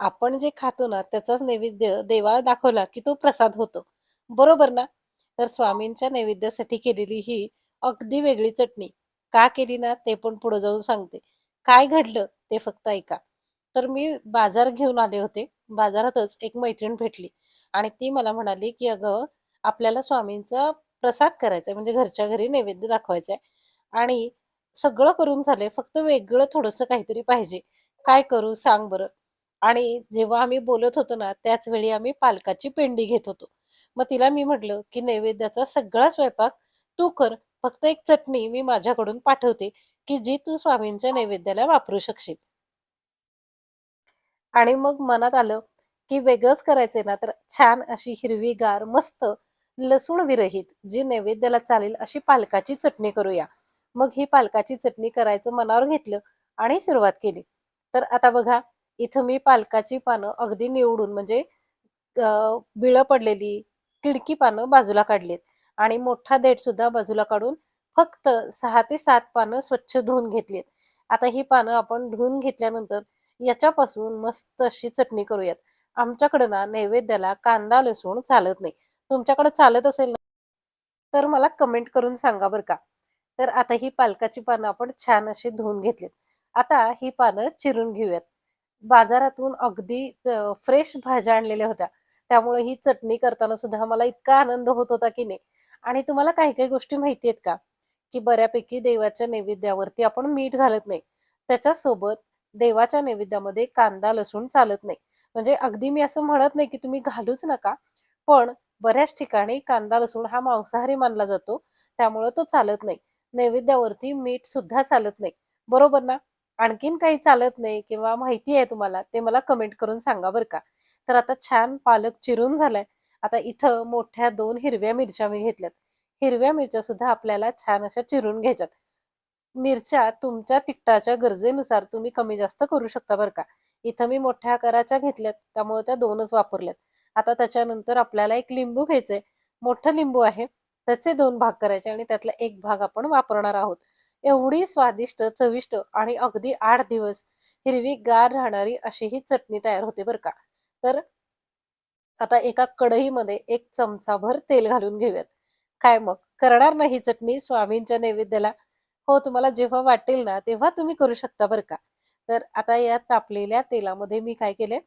आपण जे खातो ना त्याचाच नैवेद्य देवाला दाखवला की तो प्रसाद होतो. बरोबर ना? तर स्वामींच्या नैवेद्यासाठी केलेली ही अगदी वेगळी चटणी का केली ना ते पण पुढे जाऊन सांगते. काय घडलं ते फक्त ऐका. तर मी बाजार घेऊन आले होते. बाजारातच एक मैत्रीण भेटली आणि ती मला म्हणाली, की "अगं, आपल्याला स्वामींचा प्रसाद करायचा म्हणजे घरच्या घरी नैवेद्य दाखवायचा आहे आणि सगळं करून झालंय, फक्त वेगळं थोडंसं काहीतरी पाहिजे. काय करू सांग बरं?" आणि जेव्हा आम्ही बोलत होतो ना, त्याच वेळी आम्ही पालकाची पेंडी घेत होतो. मग तिला मी म्हटलं, की "नैवेद्याचा सगळा स्वयंपाक तू कर. फक्त एक चटणी मी माझ्याकडून पाठवते, की जी तू स्वामींच्या नैवेद्याला वापरू शकशील." आणि मग मनात आलं, की वेगळंच करायचंय ना, तर छान अशी हिरवीगार, मस्त लसूण विरहित जी नैवेद्याला चालेल अशी पालकाची चटणी करूया. मग ही पालकाची चटणी करायचं मनावर घेतलं आणि सुरुवात केली. तर आता बघा, इथं मी पालकाची पानं अगदी निवडून म्हणजे बिळं पडलेली, किडकी पानं बाजूला काढलीत आणि मोठा देठसुद्धा बाजूला काढून फक्त सहा ते सात पानं स्वच्छ धुवून घेतलीत. आता ही पानं आपण धुवून घेतल्यानंतर याच्यापासून मस्त अशी चटणी करूयात. आमच्याकडे ना नैवेद्याला कांदा, लसूण चालत नाही. तुमच्याकडे चालत असेल ना, तर मला कमेंट करून सांगा बरं का. तर आता ही पालकाची पानं आपण छान अशी धुवून घेतलीत. आता ही पानं चिरून घेऊयात. बाजारातून अगदी फ्रेश भाज्या आणलेल्या होत्या. त्यामुळे ही चटणी करताना सुद्धा मला इतका आनंद होत होता की नाही. आणि तुम्हाला काही-काही गोष्टी माहिती आहेत का? की बऱ्यापैकी देवाच्या नैवेद्यावरती आपण मीठ घालत नाही. त्याच्यासोबत देवाच्या नैवेद्यामध्ये कांदा, लसूण चालत नाही. म्हणजे अगदी मी असं म्हणत नाही की तुम्ही घालूच नका. पण बऱ्याच ठिकाणी कांदा, लसूण हा मांसाहारी मानला जातो. त्यामुळे तो चालत नाही. नैवेद्यावरती मीठ सुद्धा चालत नाही. बरोबर ना? आणखीन काही चालत नाही किंवा माहिती आहे तुम्हाला ते मला कमेंट करून सांगा बरं का. तर आता छान पालक चिरून झालाय. आता इथं मोठ्या दोन हिरव्या मिरच्या मी घेतल्यात. हिरव्या मिरच्या सुद्धा आपल्याला छान अशा चिरून घ्यायच्यात. मिरच्या तुमच्या तिखटाच्या गरजेनुसार तुम्ही कमी जास्त करू शकता बरं का. इथं मी मोठ्या आकाराच्या घेतल्यात त्यामुळे त्या दोनच वापरल्यात. आता त्याच्यानंतर आपल्याला एक लिंबू घ्यायचंय. मोठं लिंबू आहे. त्याचे दोन भाग करायचे आणि त्यातला एक भाग आपण वापरणार आहोत. एवढी स्वादिष्ट, चविष्ट आणि अगदी आठ दिवस हिरवी गार राहणारी अशी ही चटणी तयार होते बरं का. तर आता एका कढईमध्ये एक चमचाभर तेल घालून घेऊयात. काय मग करणार नाही चटणी स्वामींच्या नैवेद्याला? हो, तुम्हाला जेव्हा वाटेल ना, तेव्हा तुम्ही करू शकता बरं का. तर आता या तापलेल्या तेलामध्ये मी काय केलंय,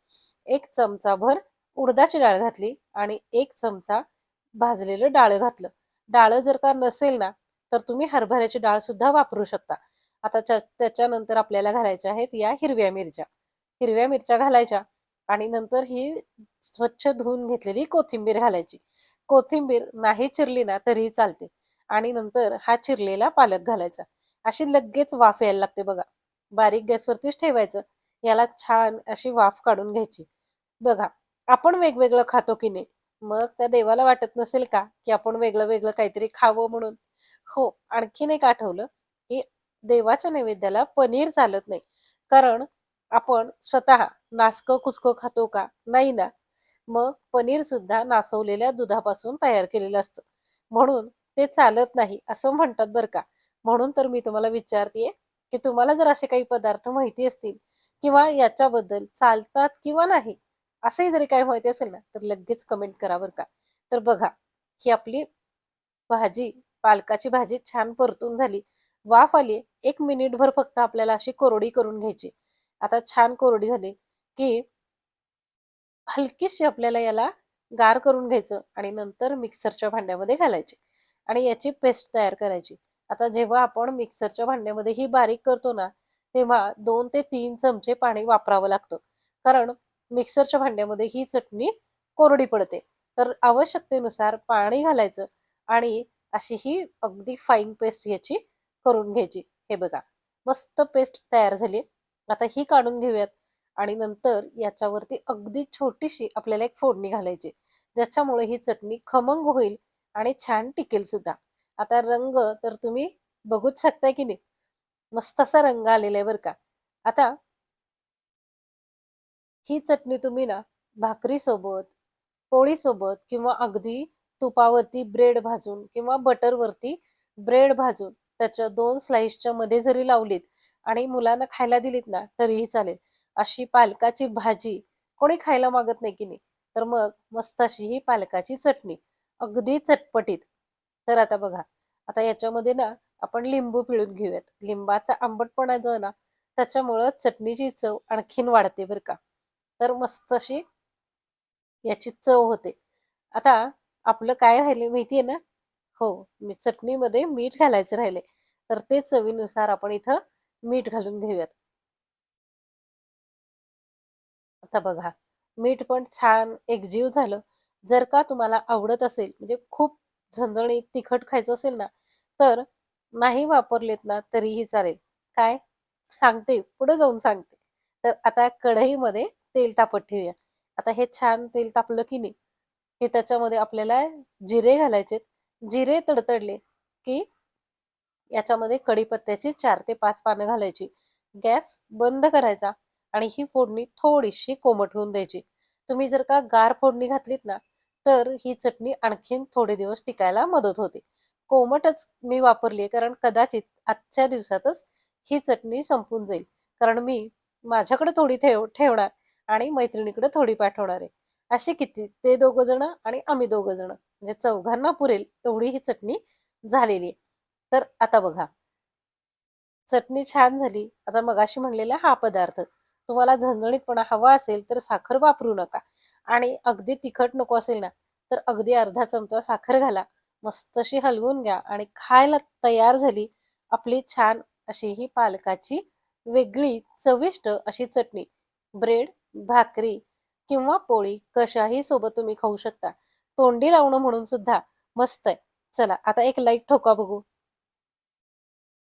एक चमचाभर उडदाची डाळ घातली आणि एक चमचा भाजलेलं डाळ घातलं. डाळ जर का नसेल ना, तर तुम्ही हरभऱ्याची डाळ सुद्धा वापरू शकता. आता त्याच्यानंतर आपल्याला घालायच्या आहेत या हिरव्या मिरच्या. हिरव्या मिरच्या घालायच्या आणि नंतर ही स्वच्छ धुवून घेतलेली कोथिंबीर घालायची. कोथिंबीर नाही चिरली ना तरीही चालते आणि नंतर हा चिरलेला पालक घालायचा. अशी लगेच वाफ यायला लागते बघा. बारीक गॅसवरतीच ठेवायचं. याला छान अशी वाफ काढून घ्यायची. बघा, आपण वेगवेगळं खातो की नाही, मग त्या देवाला वाटत नसेल का, की आपण वेगळं-वेगळं काहीतरी खावं म्हणून? हो, आणखीन एक आठवलं, की देवाच्या नैवेद्याला पनीर चालत नाही. कारण आपण स्वतः नासकं-कुचकं खातो का? नाही ना. मग पनीर सुद्धा नासवलेल्या दुधापासून तयार केलेलं असतं. म्हणून ते चालत नाही असं म्हणतात बरं का. म्हणून तर मी तुम्हाला विचारतेय की तुम्हाला जर असे काही पदार्थ माहिती असतील किंवा याच्याबद्दल चालतात किंवा नाही, असंही जरी काय माहिती असेल ना, तर लगेच कमेंट करा बरं का. तर बघा, ही आपली भाजी, पालकाची भाजी छान परतून झाली. वाफ आली. एक मिनिटभर फक्त आपल्याला अशी कोरडी करून घ्यायची. आता छान कोरडी झाली, की हलकीशी आपल्याला याला गार करून घ्यायचं आणि नंतर मिक्सरच्या भांड्यामध्ये घालायचे आणि याची पेस्ट तयार करायची. आता जेव्हा आपण मिक्सरच्या भांड्यामध्ये ही बारीक करतो ना, तेव्हा दोन ते तीन चमचे पाणी वापरावं लागतं. कारण मिक्सरच्या भांड्यामध्ये ही चटणी कोरडी पडते. तर आवश्यकतेनुसार पाणी घालायचं आणि अशी ही अगदी फाईन पेस्ट याची करून घ्यायची. हे बघा, मस्त पेस्ट तयार झाली. आता ही काढून घेऊयात आणि नंतर याच्यावरती अगदी छोटीशी आपल्याला एक फोडणी घालायची. ज्याच्यामुळे ही चटणी खमंग होईल आणि छान टिकेल सुद्धा. आता रंग तर तुम्ही बघूच शकताय की नाही. मस्त असा रंग आलेला आहे बरं का. आता ही चटणी तुम्ही ना भाकरीसोबत, पोळीसोबत किंवा अगदी तुपावरती ब्रेड भाजून किंवा बटरवरती ब्रेड भाजून त्याच्या दोन स्लाइसच्या मध्ये जरी लावलीत आणि मुलांना खायला दिलीत ना, तरीही चालेल. अशी पालकाची भाजी कोणी खायला मागत नाही की नाही? तर मग मस्त अशी ही पालकाची चटणी. अगदी चटपटीत. तर आता बघा आता याच्यामध्ये ना आपण लिंबू पिळून घेऊयात. लिंबाचा आंबटपणा जो ना त्याच्यामुळं चटणीची चव आणखीन वाढते बरं का. तर मस्त अशी याची चव होते. आता आपलं काय राहिले माहितीये ना? हो मी चटणीमध्ये मीठ घालायचं राहिले. तर ते चवीनुसार आपण इथं मीठ घालून घेऊयात. आता बघा मीठ पण छान एकजीव झालं. जर का तुम्हाला आवडत असेल म्हणजे खूप झणझणीत तिखट खायचं असेल ना तर नाही वापरलेत ना तरीही चालेल. काय? सांगते पुढे जाऊन सांगते. तर आता कढईमध्ये तेल तापत ठेवूया. आता हे छान तेल तापलं की नाही की त्याच्यामध्ये आपल्याला जिरे घालायचे जिरे तडतडले की याच्यामध्ये कढीपत्त्याची चार ते पाच पानं घालायची. गॅस बंद करायचा आणि ही फोडणी थोडीशी कोमट होऊन द्यायची. तुम्ही जर का गार फोडणी घातलीत ना तर ही चटणी आणखीन थोडे दिवस टिकायला मदत होते. कोमटच मी वापरली आहे कारण कदाचित आजच्या दिवसातच ही चटणी संपून जाईल. कारण मी माझ्याकडे थोडी ठेव ठेवणार आणि मैत्रिणीकडे थोडी पाठवणार आहे. असे किती? ते दोघ जण आणि आम्ही दोघ जण. म्हणजे चौघांना पुरेल एवढी ही चटणी झालेली आहे. तर आता बघा. चटणी छान झाली. आता मगाशी म्हणलेला हा पदार्थ. तुम्हाला झणझणीतपणा हवा असेल तर साखर वापरू नका. आणि अगदी तिखट नको असेल ना तर अगदी अर्धा चमचा साखर घाला. मस्तशी हलवून घ्या आणि खायला तयार झाली आपली छान अशी ही पालकाची वेगळी चविष्ट अशी चटणी. ब्रेड भाकरी किंवा पोळी कशाही सोबत तुम्ही खाऊ शकता. तोंडी लावणं म्हणून सुद्धा मस्त आहे. चला आता एक लाईक ठोका बघू.